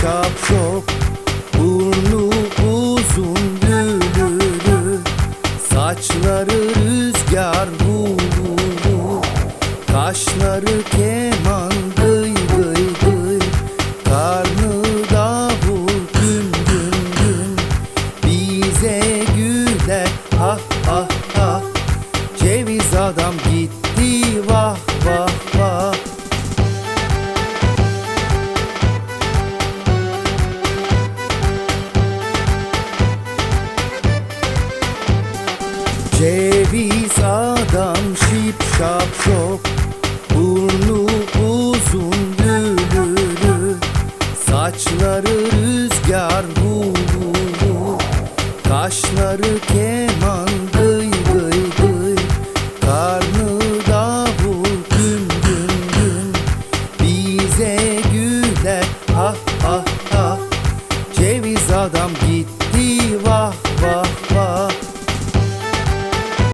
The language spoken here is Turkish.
şap şop. Burnu uzun lülülü Saçları rüzgar hu Kaşları keman gıy gıy gıy Karnı davul gün gün gün Bize güler ha ha ha Ceviz adam gitti vah vah Ceviz adam şip şap şop. Burnu uzun lülülü. Saçları rüzgar hu Kaşları keman gıy gıy gıy. Karnı davul gün gün gün Bize güler ha ha ha Ceviz adam gitti